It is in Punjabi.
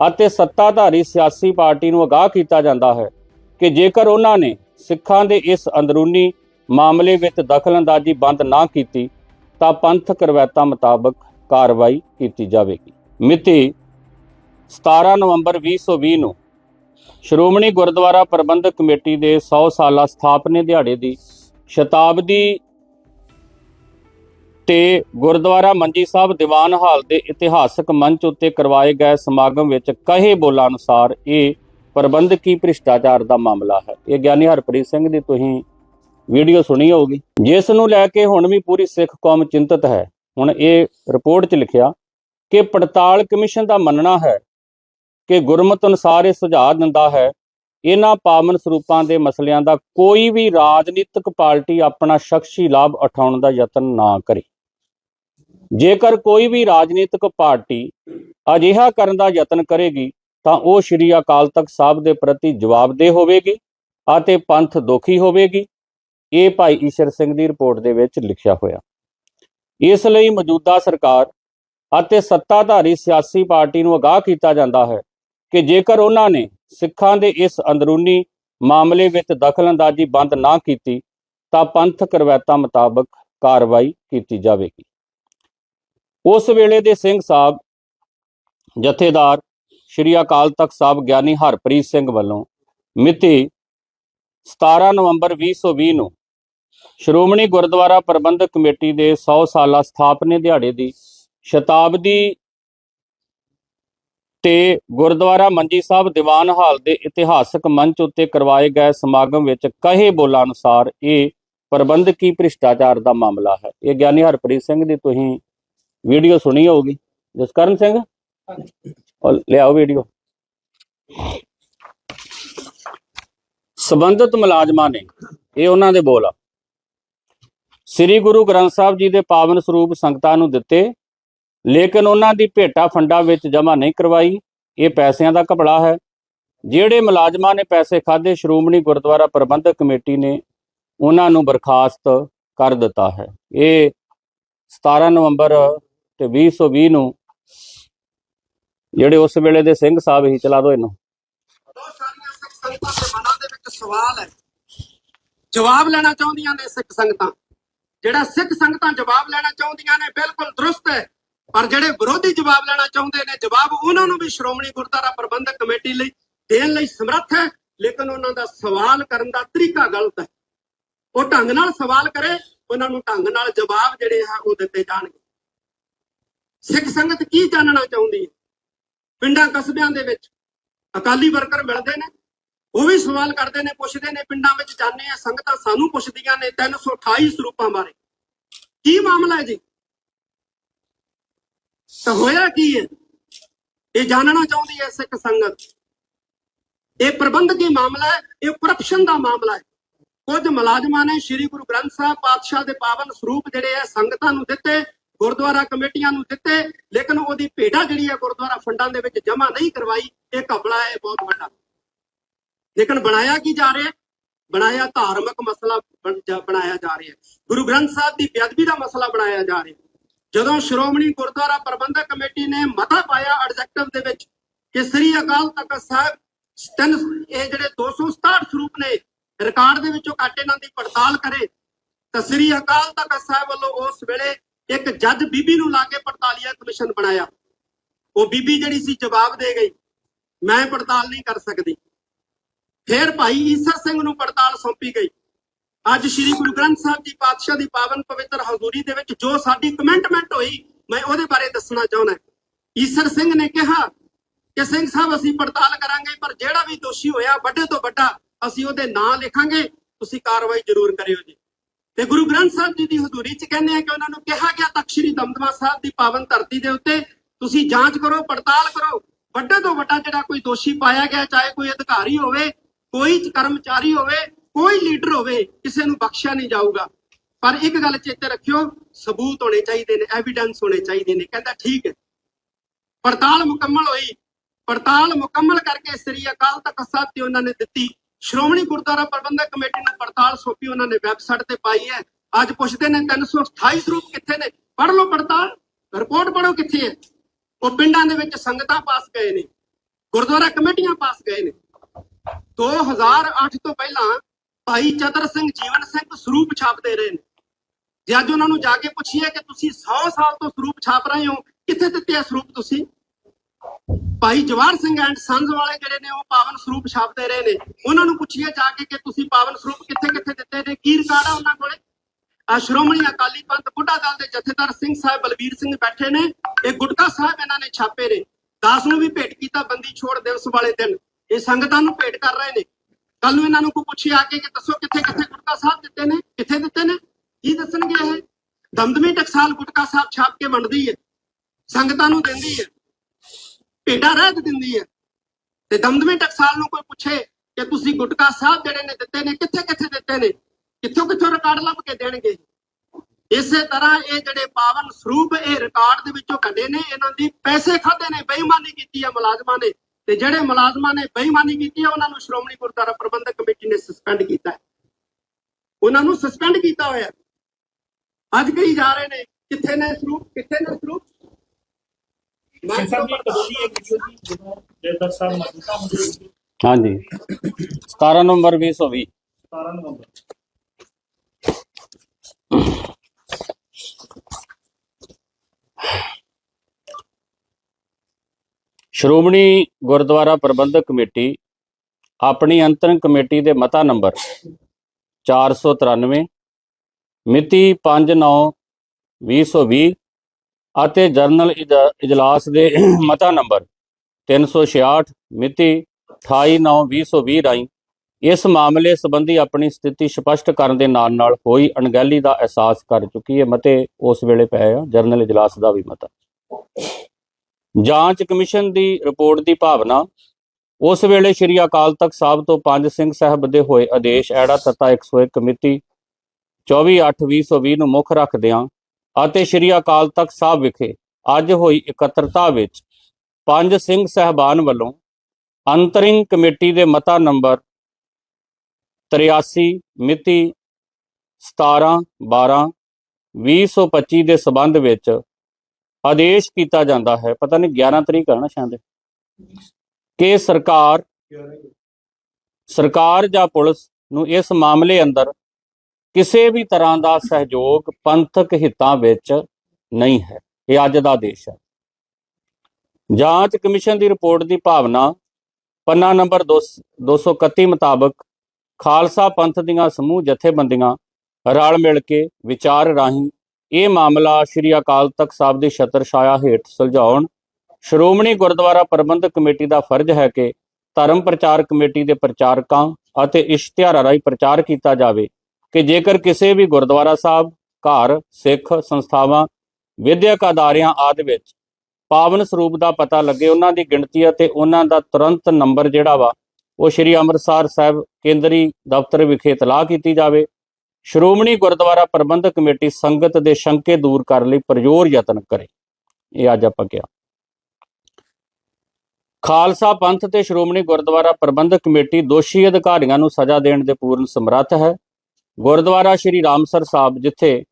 ਅਤੇ ਸੱਤਾਧਾਰੀ ਸਿਆਸੀ ਪਾਰਟੀ ਨੂੰ ਅਗਾਹ ਕੀਤਾ ਜਾਂਦਾ ਹੈ ਕਿ ਜੇਕਰ ਉਹਨਾਂ ਨੇ ਸਿੱਖਾਂ ਦੇ ਇਸ ਅੰਦਰੂਨੀ ਮਾਮਲੇ ਵਿੱਚ ਦਖਲਅੰਦਾਜ਼ੀ ਬੰਦ ਨਾ ਕੀਤੀ, ਤਾਂ ਪੰਥਕ ਰਵਾਇਤਾਂ ਮੁਤਾਬਕ ਕਾਰਵਾਈ ਕੀਤੀ ਜਾਵੇਗੀ। ਮਿਤੀ 17 ਨਵੰਬਰ 2020 ਨੂੰ ਸ਼੍ਰੋਮਣੀ ਗੁਰਦੁਆਰਾ ਪ੍ਰਬੰਧਕ ਕਮੇਟੀ ਦੇ 100 ਸਾਲਾ ਸਥਾਪਨੇ ਦਿਹਾੜੇ ਦੀ ਸ਼ਤਾਬਦੀ ਤੇ ਗੁਰਦੁਆਰਾ ਮੰਜੀ ਸਾਹਿਬ ਦੀਵਾਨ ਹਾਲ ਦੇ ਇਤਿਹਾਸਕ ਮੰਚ ਉੱਤੇ ਕਰਵਾਏ ਗਏ ਸਮਾਗਮ ਵਿੱਚ ਕਹੇ ਬੋਲਾਂ ਅਨੁਸਾਰ ਇਹ ਪ੍ਰਬੰਧਕੀ ਭ੍ਰਿਸ਼ਟਾਚਾਰ ਦਾ ਮਾਮਲਾ ਹੈ। ਇਹ ਗਿਆਨੀ ਹਰਪ੍ਰੀਤ ਸਿੰਘ ਦੀ ਤੁਸੀਂ ਵੀਡੀਓ ਸੁਣੀ ਹੋਊਗੀ। ਜਿਸ ਨੂੰ ਲੈ ਕੇ ਹੁਣ ਵੀ ਪੂਰੀ ਸਿੱਖ ਕੌਮ ਚਿੰਤਤ ਹੈ। ਹੁਣ ਇਹ ਰਿਪੋਰਟ 'ਚ ਲਿਖਿਆ ਕਿ ਪੜਤਾਲ ਕਮਿਸ਼ਨ ਦਾ ਮੰਨਣਾ ਹੈ ਕਿ ਗੁਰਮਤ ਅਨੁਸਾਰ ਇਹ ਸੁਝਾਅ ਦਿੰਦਾ ਹੈ, ਇਹਨਾਂ ਪਾਵਨ ਸਰੂਪਾਂ ਦੇ ਮਸਲਿਆਂ ਦਾ ਕੋਈ ਵੀ ਰਾਜਨੀਤਿਕ ਪਾਰਟੀ ਆਪਣਾ ਸ਼ਖਸੀ ਲਾਭ ਉਠਾਉਣ ਦਾ ਯਤਨ ਨਾ ਕਰੇ। ਜੇਕਰ ਕੋਈ ਵੀ ਰਾਜਨੀਤਿਕ ਪਾਰਟੀ ਅਜਿਹਾ ਕਰਨ ਦਾ ਯਤਨ ਕਰੇਗੀ, ਤਾਂ ਉਹ ਸ਼੍ਰੀ ਅਕਾਲ ਤਖਤ ਸਾਹਿਬ ਦੇ ਪ੍ਰਤੀ ਜਵਾਬਦੇਹ ਹੋਵੇਗੀ ਅਤੇ ਪੰਥ ਦੁਖੀ ਹੋਵੇਗੀ। ਇਹ ਭਾਈ ਈਸ਼ਰ ਸਿੰਘ ਦੀ ਰਿਪੋਰਟ ਦੇ ਵਿੱਚ ਲਿਖਿਆ ਹੋਇਆ। ਇਸ ਲਈ ਮੌਜੂਦਾ ਸਰਕਾਰ ਅਤੇ ਸੱਤਾਧਾਰੀ ਸਿਆਸੀ ਪਾਰਟੀ ਨੂੰ ਅਗਾਹ ਕੀਤਾ ਜਾਂਦਾ ਹੈ ਕਿ ਜੇਕਰ ਉਹਨਾਂ ਨੇ ਸਿੱਖਾਂ ਦੇ ਇਸ ਅੰਦਰੂਨੀ ਮਾਮਲੇ ਵਿੱਚ ਦਖਲਅੰਦਾਜ਼ੀ ਬੰਦ ਨਾ ਕੀਤੀ, ਤਾਂ ਪੰਥਕ ਰਵਾਇਤਾਂ ਮੁਤਾਬਕ ਕਾਰਵਾਈ ਕੀਤੀ ਜਾਵੇਗੀ। ਉਸ ਵੇਲੇ ਦੇ ਸਿੰਘ ਸਾਹਿਬ ਜਥੇਦਾਰ ਸ਼੍ਰੀ ਅਕਾਲ ਤਖਤ ਸਾਹਿਬ ਗਿਆਨੀ ਹਰਪ੍ਰੀਤ ਸਿੰਘ ਵੱਲੋਂ ਮਿਤੀ 17 ਨਵੰਬਰ 2020 ਨੂੰ ਸ਼੍ਰੋਮਣੀ ਗੁਰਦੁਆਰਾ ਪ੍ਰਬੰਧਕ ਕਮੇਟੀ ਦੇ 100 ਸਾਲਾ ਸਥਾਪਨੇ ਦਿਹਾੜੇ ਦੀ ਸ਼ਤਾਬਦੀ ਤੇ ਗੁਰਦੁਆਰਾ ਮੰਜੀ ਸਾਹਿਬ ਦੀਵਾਨ ਹਾਲ ਦੇ ਇਤਿਹਾਸਕ ਮੰਚ ਉੱਤੇ ਕਰਵਾਏ ਗਏ ਸਮਾਗਮ ਵਿੱਚ ਕਹੇ ਬੋਲਾਂ ਅਨੁਸਾਰ ਇਹ ਪ੍ਰਬੰਧਕੀ ਭ੍ਰਿਸ਼ਟਾਚਾਰ ਦਾ ਮਾਮਲਾ ਹੈ। ਇਹ ਗਿਆਨੀ ਹਰਪ੍ਰੀਤ ਸਿੰਘ ਦੀ ਤੁਸੀਂ ਵੀਡੀਓ ਸੁਣੀ ਹੋਊਗੀ। ਜਸਕਰਨ ਸਿੰਘ? ਉਹ ਲਿਆਓ ਵੀਡੀਓ। ਸਬੰਧਤ ਮੁਲਾਜ਼ਮਾਂ ਨੇ ਇਹ ਉਹਨਾਂ ਦੇ ਬੋਲ ਆ। ਸ੍ਰੀ ਗੁਰੂ ਗ੍ਰੰਥ ਸਾਹਿਬ ਜੀ ਦੇ ਪਾਵਨ ਸਰੂਪ ਸੰਗਤਾਂ ਨੂੰ ਦਿੱਤੇ ਲੇਕਿਨ ਉਹਨਾਂ ਦੀ ਭੇਟਾ ਫੰਡਾ ਵਿੱਚ ਜਮ੍ਹਾਂ ਨਹੀਂ ਕਰਵਾਈ। ਇਹ ਪੈਸਿਆਂ ਦਾ ਘਪਲਾ ਹੈ। ਜਿਹੜੇ ਮੁਲਾਜ਼ਮਾਂ ਨੇ ਪੈਸੇ ਖਾਦੇ ਸ਼੍ਰੋਮਣੀ ਗੁਰਦੁਆਰਾ ਪ੍ਰਬੰਧਕ ਕਮੇਟੀ ਨੇ ਉਹਨਾਂ ਨੂੰ ਬਰਖਾਸਤ ਕਰ ਦਿੱਤਾ ਹੈ। ਇਹ 17 ਨਵੰਬਰ ਤੇ 2020 ਨੂੰ ਜਿਹੜੇ ਉਸ ਵੇਲੇ ਦੇ ਸਿੰਘ ਸਾਹਿਬ ਹੀ ਚਲਾ ਦੋ ਇਹਨੂੰ। ਬਹੁਤ ਸਾਰੀਆਂ ਸਿੱਖ ਸੰਗਤਾਂ ਦੇ ਮਨਾਂ ਦੇ ਵਿੱਚ ਸਵਾਲ ਹੈ। ਜਵਾਬ ਲੈਣਾ ਚਾਹੁੰਦੀਆਂ ਨੇ ਸਿੱਖ ਸੰਗਤਾਂ। ਜਿਹੜਾ ਸਿੱਖ ਸੰਗਤਾਂ ਜਵਾਬ ਲੈਣਾ ਚਾਹੁੰਦੀਆਂ ਨੇ, ਬਿਲਕੁਲ ਦਰੁਸਤ ਹੈ। ਪਰ ਜਿਹੜੇ ਵਿਰੋਧੀ ਜਵਾਬ ਲੈਣਾ ਚਾਹੁੰਦੇ ਨੇ, ਜਵਾਬ ਉਹਨਾਂ ਨੂੰ ਵੀ ਸ਼੍ਰੋਮਣੀ ਗੁਰਦੁਆਰਾ ਪ੍ਰਬੰਧਕ ਕਮੇਟੀ ਲਈ ਦੇਣ ਲਈ ਸਮਰੱਥ ਹੈ, ਲੇਕਿਨ ਉਹਨਾਂ ਦਾ ਸਵਾਲ ਕਰਨ ਦਾ ਤਰੀਕਾ ਗਲਤ ਹੈ। ਉਹ ਢੰਗ ਨਾਲ ਸਵਾਲ ਕਰੇ, ਉਹਨਾਂ ਨੂੰ ਢੰਗ ਨਾਲ ਜਵਾਬ ਜਿਹੜੇ ਹੈ ਉਹ ਦਿੱਤੇ ਜਾਣਗੇ। ਸਿੱਖ ਸੰਗਤ ਕੀ ਜਾਣਨਾ ਚਾਹੁੰਦੀ ਹੈ? ਪਿੰਡਾਂ ਕਸਬਿਆਂ ਦੇ ਵਿੱਚ ਅਕਾਲੀ ਵਰਕਰ ਮਿਲਦੇ ਨੇ, ਉਹ ਵੀ ਸਵਾਲ ਕਰਦੇ ਨੇ, ਪੁੱਛਦੇ ਨੇ, ਪਿੰਡਾਂ ਵਿੱਚ ਜਾਂਦੇ ਆ ਸੰਗਤਾਂ ਸਾਨੂੰ ਪੁੱਛਦੀਆਂ ਨੇ 328 ਸਰੂਪਾਂ ਬਾਰੇ। ਕੀ ਮਾਮਲਾ ਹੈ ਜੀ? ਤਾਂ ਹੋਇਆ ਕੀ ਹੈ? ਇਹ ਜਾਣਨਾ ਚਾਹੁੰਦੀ ਹੈ ਸਿੱਖ ਸੰਗਤ। ਇਹ ਪ੍ਰਬੰਧਕੀ ਮਾਮਲਾ ਹੈ, ਇਹ ਕਰਪਸ਼ਨ ਦਾ ਮਾਮਲਾ ਹੈ। ਕੁਝ ਮੁਲਾਜ਼ਮਾਂ ਨੇ ਸ੍ਰੀ ਗੁਰੂ ਗ੍ਰੰਥ ਸਾਹਿਬ ਪਾਤਸ਼ਾਹ ਦੇ ਪਾਵਨ ਸਰੂਪ ਜਿਹੜੇ ਆ ਸੰਗਤਾਂ ਨੂੰ ਦਿੱਤੇ ਗੁਰਦੁਆਰਾ ਕਮੇਟੀਆਂ ਨੂੰ ਦਿੱਤੇ, ਲੇਕਿਨ ਉਹਦੀ ਭੇਡਾ ਜਿਹੜੀ ਹੈ ਗੁਰਦੁਆਰਾ ਫੰਡਾਂ ਦੇ ਵਿੱਚ ਜਮ੍ਹਾਂ ਨਹੀਂ ਕਰਵਾਈ, ਇਹ ਘਪਲਾ ਹੈ ਬਹੁਤ ਵੱਡਾ। ਲੇਕਿਨ ਬਣਾਇਆ ਕੀ ਜਾ ਰਿਹਾ? ਬਣਾਇਆ ਧਾਰਮਿਕ ਮਸਲਾ ਬਣਾਇਆ ਜਾ ਰਿਹਾ। ਗੁਰੂ ਗ੍ਰੰਥ ਸਾਹਿਬ ਦੀ ਬੇਅਦਬੀ ਦਾ ਮਸਲਾ ਬਣਾਇਆ ਜਾ ਰਿਹਾ। ਜਦੋਂ ਸ਼੍ਰੋਮਣੀ ਗੁਰਦੁਆਰਾ ਪ੍ਰਬੰਧਕ ਕਮੇਟੀ ਨੇ ਮਤਾ ਪਾਇਆ ਐਡਜੈਕਟਿਵ ਦੇ ਵਿੱਚ ਕਿ ਸ੍ਰੀ ਅਕਾਲ ਤਖਤ ਸਾਹਿਬ ਤਿੰਨ, ਇਹ ਜਿਹੜੇ 267 ਸਰੂਪ ਨੇ, ਰਿਕਾਰਡ ਦੇ ਵਿੱਚੋਂ ਕੱਟ ਇਹਨਾਂ ਦੀ ਪੜਤਾਲ ਕਰੇ, ਤਾਂ ਸ੍ਰੀ ਅਕਾਲ ਤਖਤ ਸਾਹਿਬ ਵੱਲੋਂ ਉਸ ਵੇਲੇ ਇੱਕ ਜੱਜ ਬੀਬੀ ਨੂੰ ਲਾ ਕੇ ਪੜਤਾਲੀਆ ਕਮਿਸ਼ਨ ਬਣਾਇਆ। ਉਹ ਬੀਬੀ ਜਿਹੜੀ ਸੀ ਜਵਾਬ ਦੇ ਗਈ, ਮੈਂ ਪੜਤਾਲ ਨਹੀਂ ਕਰ ਸਕਦੀ। ਫਿਰ ਭਾਈ ਈਸਰ ਸਿੰਘ ਨੂੰ ਪੜਤਾਲ ਸੌਂਪੀ ਗਈ। ਅੱਜ ਸ੍ਰੀ ਗੁਰੂ ਗ੍ਰੰਥ ਸਾਹਿਬ ਜੀ ਪਾਤਸ਼ਾਹ ਦੀ ਪਾਵਨ ਪਵਿੱਤਰ ਹਜ਼ੂਰੀ ਦੇ ਵਿੱਚ ਜੋ ਸਾਡੀ ਕਮੈਂਟਮੈਂਟ ਹੋਈ, ਮੈਂ ਉਹਦੇ ਬਾਰੇ ਦੱਸਣਾ ਚਾਹੁੰਦਾ ਈਸਰ ਸਿੰਘ ਨੇ ਕਿਹਾ ਕਿ ਸਿੰਘ ਸਾਹਿਬ, ਅਸੀਂ ਪੜਤਾਲ ਕਰਾਂਗੇ, ਪਰ ਜਿਹੜਾ ਵੀ ਦੋਸ਼ੀ ਹੋਇਆ, ਵੱਡੇ ਤੋਂ ਵੱਡਾ ਅਸੀਂ ਉਹਦੇ ਨਾਂ ਲਿਖਾਂਗੇ। ਤੁਸੀਂ ਕਾਰਵਾਈ ਜ਼ਰੂਰ ਕਰਿਓ ਜੀ। ਤੇ ਗੁਰੂ ਗ੍ਰੰਥ ਸਾਹਿਬ ਜੀ ਦੀ ਹਜ਼ੂਰੀ 'ਚ ਕਹਿੰਦੇ ਆ ਕਿ ਉਹਨਾਂ ਨੂੰ ਕਿਹਾ ਗਿਆ ਤਖਤ ਸ੍ਰੀ ਦਮਦਮਾ ਸਾਹਿਬ ਦੀ ਪਾਵਨ ਧਰਤੀ ਦੇ ਉੱਤੇ ਤੁਸੀਂ ਜਾਂਚ ਕਰੋ, ਪੜਤਾਲ ਕਰੋ। ਵੱਡੇ ਤੋਂ ਵੱਡਾ ਜਿਹੜਾ ਕੋਈ ਦੋਸ਼ੀ ਪਾਇਆ ਗਿਆ, ਚਾਹੇ ਕੋਈ ਅਧਿਕਾਰੀ ਹੋਵੇ, ਕੋਈ ਕਰਮਚਾਰੀ ਹੋਵੇ, ਕੋਈ ਲੀਡਰ ਹੋਵੇ, ਕਿਸੇ ਨੂੰ ਬਖਸ਼ਿਆ ਨਹੀਂ ਜਾਊਗਾ। ਪਰ ਇੱਕ ਗੱਲ ਚੇਤੇ ਰੱਖਿਓ, ਸਬੂਤ ਹੋਣੇ ਚਾਹੀਦੇ ਨੇ ਐਵੀਡੈਂਸ ਹੋਣੇ ਚਾਹੀਦੇ ਨੇ। ਕਹਿੰਦਾ ਠੀਕ ਹੈ। ਪੜਤਾਲ ਮੁਕੰਮਲ ਹੋਈ। ਪੜਤਾਲ ਮੁਕੰਮਲ ਕਰਕੇ ਸ੍ਰੀ ਅਕਾਲ ਤਖਤ ਸਾਹਿਬ ਤੇ ਉਹਨਾਂ ਨੇ ਦਿੱਤੀ। ਸ਼੍ਰੋਮਣੀ ਗੁਰਦੁਆਰਾ ਪ੍ਰਬੰਧਕ ਕਮੇਟੀ ਨੂੰ ਪੜਤਾਲ ਸੌਂਪੀ, ਉਹਨਾਂ ਨੇ ਵੈਬਸਾਈਟ ਤੇ ਪਾਈ ਹੈ। ਅੱਜ ਪੁੱਛਦੇ ਨੇ 328 ਸਰੂਪ ਕਿੱਥੇ ਨੇ? ਪੜ੍ਹ ਲਓ ਪੜਤਾਲ ਰਿਪੋਰਟ ਪੜ੍ਹੋ ਕਿੱਥੇ ਹੈ? ਉਹ ਪਿੰਡਾਂ ਦੇ ਵਿੱਚ ਸੰਗਤਾਂ ਪਾਸ ਗਏ ਨੇ, ਗੁਰਦੁਆਰਾ ਕਮੇਟੀਆਂ ਪਾਸ ਗਏ ਨੇ। 2008 ਤੋਂ ਪਹਿਲਾਂ ਭਾਈ ਚਤਰ ਸਿੰਘ ਜੀਵਨ ਸਿੰਘ ਸਰੂਪ ਛਾਪਦੇ ਰਹੇ ਨੇ। ਜੇ ਅੱਜ ਉਹਨਾਂ ਨੂੰ ਜਾ ਕੇ ਪੁੱਛੀਏ ਕਿ ਤੁਸੀਂ 100 ਸਾਲ ਤੋਂ ਸਰੂਪ ਛਾਪ ਰਹੇ ਹੋ, ਕਿੱਥੇ ਦਿੱਤੇ ਆ ਸਰੂਪ ਤੁਸੀਂ? ਭਾਈ ਜਵਾਹਰ ਸਿੰਘ ਐਂਡ ਸੰਜ਼ ਵਾਲੇ ਜਿਹੜੇ ਨੇ, ਉਹ ਪਾਵਨ ਸਰੂਪ ਛਾਪਦੇ ਰਹੇ ਨੇ। ਉਹਨਾਂ ਨੂੰ ਪੁੱਛਿਆ ਜਾ ਕੇ ਕਿ ਤੁਸੀਂ ਪਾਵਨ ਸਰੂਪ ਕਿੱਥੇ ਕਿੱਥੇ ਦਿੱਤੇ ਨੇ, ਕੀ ਰਿਕਾਰਡ ਆ ਉਹਨਾਂ ਕੋਲੇ? ਆ ਸ਼੍ਰੋਮਣੀ ਅਕਾਲੀ ਪੰਥ ਬੁੱਢਾ ਦਲ ਦੇ ਜਥੇਦਾਰ ਸਿੰਘ ਸਾਹਿਬ ਬਲਬੀਰ ਸਿੰਘ ਬੈਠੇ ਨੇ। ਇਹ ਗੁਟਕਾ ਸਾਹਿਬ ਇਹਨਾਂ ਨੇ ਛਾਪੇ ਨੇ। ਦਾਸ ਨੂੰ ਵੀ ਭੇਟ ਕੀਤਾ ਬੰਦੀ ਛੋੜ ਦਿਵਸ ਵਾਲੇ ਦਿਨ। ਇਹ ਸੰਗਤਾਂ ਨੂੰ ਭੇਟ ਕਰ ਰਹੇ ਨੇ। ਕੱਲ ਨੂੰ ਇਹਨਾਂ ਨੂੰ ਕੋਈ ਪੁੱਛੇ ਆ ਕੇ ਕਿ ਦੱਸੋ ਕਿੱਥੇ ਕਿੱਥੇ ਗੁਟਕਾ ਸਾਹਿਬ ਦਿੱਤੇ ਨੇ, ਕਿੱਥੇ ਦਿੱਤੇ ਨੇ? ਕੀ ਦੱਸਣਗੇ ਇਹ? ਦਮਦਮੀ ਟਕਸਾਲ ਗੁਟਕਾ ਸਾਹਿਬ ਛਾਪ ਕੇ ਵੰਡਦੀ ਹੈ। ਸੰਗਤਾਂ ਨੂੰ ਦਿੰਦੀ ਹੈ। ਭੇਟਾ ਰਹਿਤ ਦਿੰਦੀ ਹੈ ਤੇ ਦਮਦਮੀ ਟਕਸਾਲ ਨੂੰ ਕੋਈ ਪੁੱਛੇ ਕਿ ਤੁਸੀਂ ਗੁਟਕਾ ਸਾਹਿਬ ਜਿਹੜੇ ਨੇ ਦਿੱਤੇ ਨੇ, ਕਿੱਥੇ ਕਿੱਥੇ ਦਿੱਤੇ ਨੇ? ਕਿੱਥੋਂ ਕਿੱਥੋਂ ਰਿਕਾਰਡ ਲੱਭ ਕੇ ਦੇਣਗੇ? ਇਸੇ ਤਰ੍ਹਾਂ ਇਹ ਜਿਹੜੇ ਪਾਵਨ ਸਰੂਪ ਇਹ ਰਿਕਾਰਡ ਦੇ ਵਿੱਚੋਂ ਕੱਢੇ ਨੇ, ਇਹਨਾਂ ਦੀ ਪੈਸੇ ਖਾਦੇ ਨੇ, ਬੇਈਮਾਨੀ ਕੀਤੀ ਹੈ ਮੁਲਾਜ਼ਮਾਂ ਨੇ। ਤੇ ਜਿਹੜੇ ਮੁਲਾਜ਼ਮਾਂ ਨੇ ਬੇਈਮਾਨੀ ਕੀਤੀ ਹੈ ਉਹਨਾਂ ਨੂੰ ਸ਼੍ਰੋਮਣੀ ਗੁਰਦੁਆਰਾ ਪ੍ਰਬੰਧਕ ਕਮੇਟੀ ਨੇ ਸਸਪੈਂਡ ਕੀਤਾ। ਹੈ। ਉਹਨਾਂ ਨੂੰ ਸਸਪੈਂਡ ਕੀਤਾ ਹੋਇਆ। ਅੱਜ ਕਹੀ ਜਾ ਰਹੇ ਨੇ, ਕਿੱਥੇ ਨੇ ਸਰੂਪ? ਕਿੱਥੇ ਨੇ ਸਰੂਪ? ਹਾਂਜੀ। 17 ਨਵੰਬਰ 2020 17 ਨਵੰਬਰ। ਸ਼੍ਰੋਮਣੀ ਗੁਰਦੁਆਰਾ ਪ੍ਰਬੰਧਕ ਕਮੇਟੀ ਆਪਣੀ ਅੰਤਰਿਮ ਕਮੇਟੀ ਦੇ ਮਤਾ ਨੰਬਰ 493 ਮਿਤੀ 5/9/2020 ਅਤੇ ਜਰਨਲ ਇਜ- ਇਜਲਾਸ ਦੇ ਮਤਾ ਨੰਬਰ 366 ਮਿਤੀ 28/9/2020 ਰਾਹੀਂ ਇਸ ਮਾਮਲੇ ਸੰਬੰਧੀ ਆਪਣੀ ਸਥਿਤੀ ਸਪਸ਼ਟ ਕਰਨ ਦੇ ਨਾਲ ਨਾਲ ਹੋਈ ਅਣਗਹਿਲੀ ਦਾ ਅਹਿਸਾਸ ਕਰ ਚੁੱਕੀ ਹੈ ਮਤੇ ਉਸ ਵੇਲੇ ਪਏ ਆ, ਜਰਨਲ ਇਜਲਾਸ ਦਾ ਵੀ ਮਤਾ। ਜਾਂਚ ਕਮਿਸ਼ਨ ਦੀ ਰਿਪੋਰਟ ਦੀ ਭਾਵਨਾ, ਉਸ ਵੇਲੇ ਸ਼੍ਰੀ ਅਕਾਲ ਤਖਤ ਸਾਹਿਬ ਤੋਂ ਪੰਜ ਸਿੰਘ ਸਾਹਿਬ ਦੇ ਹੋਏ ਆਦੇਸ਼ ਐੜਾ ਤਤਾ 101 ਮਿਤੀ 24/8/2020 ਨੂੰ ਮੁੱਖ ਰੱਖਦਿਆਂ ਅਤੇ ਸ਼੍ਰੀ ਅਕਾਲ ਤਖਤ ਸਾਹਿਬ ਵਿਖੇ ਅੱਜ ਹੋਈ ਇਕੱਤਰਤਾ ਵਿੱਚ ਪੰਜ ਸਿੰਘ ਸਹਿਬਾਨ ਵੱਲੋਂ ਅੰਤਰਿੰਗ ਕਮੇਟੀ ਦੇ ਮਤਾ ਨੰਬਰ 83 ਮਿਤੀ 17/12/2025 ਦੇ ਸਬੰਧ ਵਿੱਚ ਆਦੇਸ਼ ਕੀਤਾ ਜਾਂਦਾ ਹੈ। ਪਤਾ ਨਹੀਂ 11 ਤਰੀਕ ਹੈ ਨਾ ਸ਼ਾਇਦ। ਕਿ ਸਰਕਾਰ ਸਰਕਾਰ ਜਾਂ ਪੁਲਿਸ ਨੂੰ ਇਸ ਮਾਮਲੇ ਅੰਦਰ ਕਿਸੇ ਵੀ ਤਰ੍ਹਾਂ ਦਾ ਸਹਿਯੋਗ ਪੰਥਕ ਹਿੱਤਾਂ ਵਿੱਚ ਨਹੀਂ ਹੈ। ਇਹ ਅੱਜ ਦਾ ਦੇਸ਼ ਹੈ। ਜਾਂਚ ਕਮਿਸ਼ਨ ਦੀ ਰਿਪੋਰਟ ਦੀ ਭਾਵਨਾ ਪੰਨਾ ਨੰਬਰ 231 ਮੁਤਾਬਕ ਖਾਲਸਾ ਪੰਥ ਦੀਆਂ ਸਮੂਹ ਜਥੇਬੰਦੀਆਂ ਰਲ ਮਿਲ ਕੇ ਵਿਚਾਰ ਰਾਹੀਂ ਇਹ ਮਾਮਲਾ ਸ਼੍ਰੀ ਅਕਾਲ ਤਖਤ ਸਾਹਿਬ ਦੀ ਛਤਰ ਛਾਇਆ ਹੇਠ ਸੁਲਝਾਉਣ, ਸ਼੍ਰੋਮਣੀ ਗੁਰਦੁਆਰਾ ਪ੍ਰਬੰਧਕ ਕਮੇਟੀ ਦਾ ਫਰਜ਼ ਹੈ ਕਿ ਧਰਮ ਪ੍ਰਚਾਰ ਕਮੇਟੀ ਦੇ ਪ੍ਰਚਾਰਕਾਂ ਅਤੇ ਇਸ਼ਤਿਹਾਰਾਂ ਰਾਹੀਂ ਪ੍ਰਚਾਰ ਕੀਤਾ ਜਾਵੇ। ਕਿ ਜੇਕਰ ਕਿਸੇ ਵੀ ਗੁਰਦੁਆਰਾ ਸਾਹਿਬ, ਘਰ, ਸਿੱਖ ਸੰਸਥਾਵਾਂ, ਵਿਦਿਅਕ ਅਦਾਰਿਆਂ ਆਦਿ ਵਿੱਚ ਪਾਵਨ ਸਰੂਪ ਦਾ ਪਤਾ ਲੱਗੇ, ਉਹਨਾਂ ਦੀ ਗਿਣਤੀ ਅਤੇ ਉਹਨਾਂ ਦਾ ਤੁਰੰਤ ਨੰਬਰ ਜਿਹੜਾ ਵਾ, ਉਹ ਸ਼੍ਰੀ ਅੰਮ੍ਰਿਤਸਰ ਸਾਹਿਬ ਕੇਂਦਰੀ ਦਫ਼ਤਰ ਵਿਖੇ ਇਤਲਾਹ ਕੀਤੀ ਜਾਵੇ। ਸ਼੍ਰੋਮਣੀ ਗੁਰਦੁਆਰਾ ਪ੍ਰਬੰਧਕ ਕਮੇਟੀ ਸੰਗਤ ਦੇ ਸ਼ੰਕੇ ਦੂਰ ਕਰਨ ਲਈ ਪ੍ਰਯੋਰ ਯਤਨ ਕਰੇ। ਇਹ ਅੱਜ ਆਪਾਂ ਕਿਹਾ। ਖਾਲਸਾ ਪੰਥ ਤੇ ਸ਼੍ਰੋਮਣੀ ਗੁਰਦੁਆਰਾ ਪ੍ਰਬੰਧਕ ਕਮੇਟੀ ਦੋਸ਼ੀ ਅਧਿਕਾਰੀਆਂ ਨੂੰ ਸਜ਼ਾ ਦੇਣ ਦੇ ਪੂਰਨ ਸਮਰੱਥ ਹੈ। ਗੁਰਦੁਆਰਾ ਸ਼੍ਰੀ ਰਾਮਸਰ ਸਾਹਿਬ ਜਿੱਥੇ